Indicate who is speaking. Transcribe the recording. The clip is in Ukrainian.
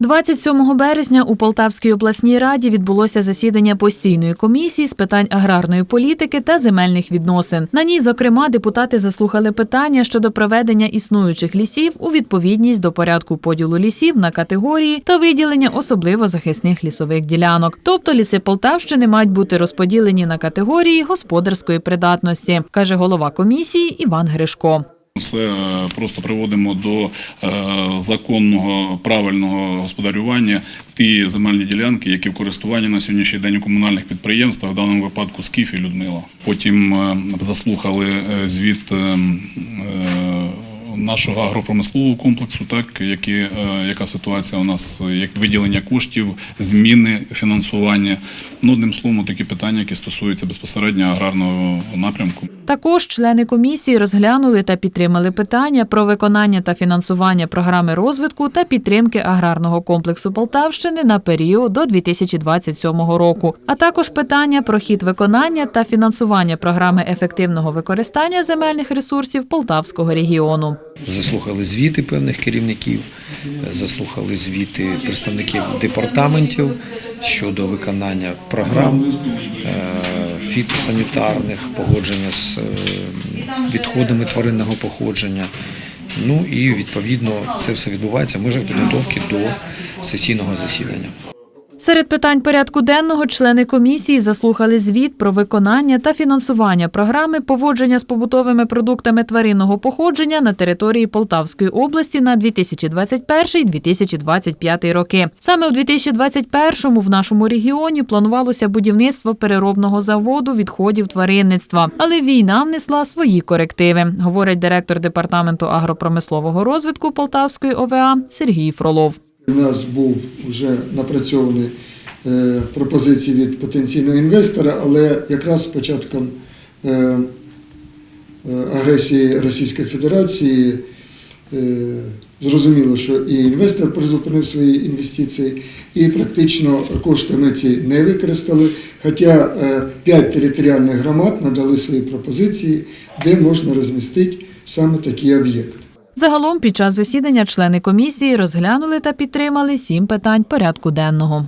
Speaker 1: 27 березня у Полтавській обласній раді відбулося засідання постійної комісії з питань аграрної політики та земельних відносин. На ній, зокрема, депутати заслухали питання щодо проведення існуючих лісів у відповідність до порядку поділу лісів на категорії та виділення особливо захисних лісових ділянок. Тобто ліси Полтавщини мають бути розподілені на категорії господарської придатності, каже голова комісії Іван Гришко.
Speaker 2: Все е, просто приводимо до е, законного правильного господарювання ті земельні ділянки, які в користуванні на сьогоднішній день у комунальних підприємствах, в даному випадку Скіф і Людмила. Потім е, заслухали звіт. Нашого агропромислового комплексу, так які, е, яка ситуація у нас, е, як виділення коштів, зміни фінансування. Ну, одним словом, такі питання, які стосуються безпосередньо аграрного напрямку.
Speaker 1: Також члени комісії розглянули та підтримали питання про виконання та фінансування програми розвитку та підтримки аграрного комплексу Полтавщини на період до 2027 року, а також питання про хід виконання та фінансування програми ефективного використання земельних ресурсів Полтавського регіону.
Speaker 3: Заслухали звіти певних керівників, заслухали звіти представників департаментів щодо виконання програм е, фітосанітарних, погодження з е, відходами тваринного походження. Ну і відповідно це все відбувається в межах підготовки до сесійного засідання.
Speaker 1: Серед питань порядку денного члени комісії заслухали звіт про виконання та фінансування програми поводження з побутовими продуктами тваринного походження на території Полтавської області на 2021-2025 роки. Саме у 2021-му в нашому регіоні планувалося будівництво переробного заводу відходів тваринництва, але війна внесла свої корективи, говорить директор департаменту агропромислового розвитку Полтавської ОВА Сергій Фролов.
Speaker 4: У нас був вже напрацьований е, пропозиції від потенційного інвестора, але якраз з початком е, е, агресії Російської Федерації зрозуміло, що і інвестор призупинив свої інвестиції, і практично кошти ми ці не використали. Хоча п'ять територіальних громад надали свої пропозиції, де можна розмістити саме такий об'єкт.
Speaker 1: Загалом під час засідання члени комісії розглянули та підтримали сім питань порядку денного.